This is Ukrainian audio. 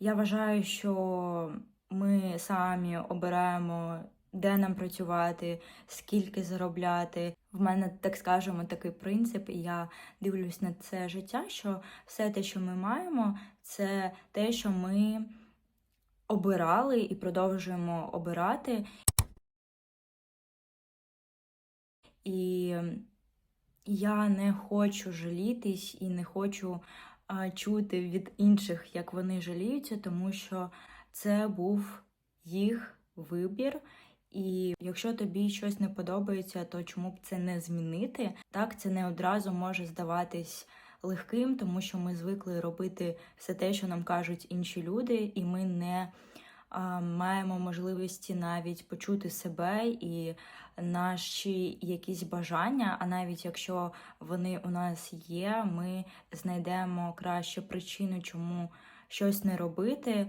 Я вважаю, що ми самі обираємо, де нам працювати, скільки заробляти. В мене, так скажемо, такий принцип, і я дивлюсь на це життя, що все те, що ми маємо, це те, що ми обирали і продовжуємо обирати. І я не хочу жалітись і не хочу чути від інших, як вони жаліються, тому що це був їх вибір. І якщо тобі щось не подобається, то чому б це не змінити? Так, це не одразу може здаватись легким, тому що ми звикли робити все те, що нам кажуть інші люди, і ми не маємо можливості навіть почути себе і наші якісь бажання. А навіть якщо вони у нас є, ми знайдемо кращу причину, чому щось не робити.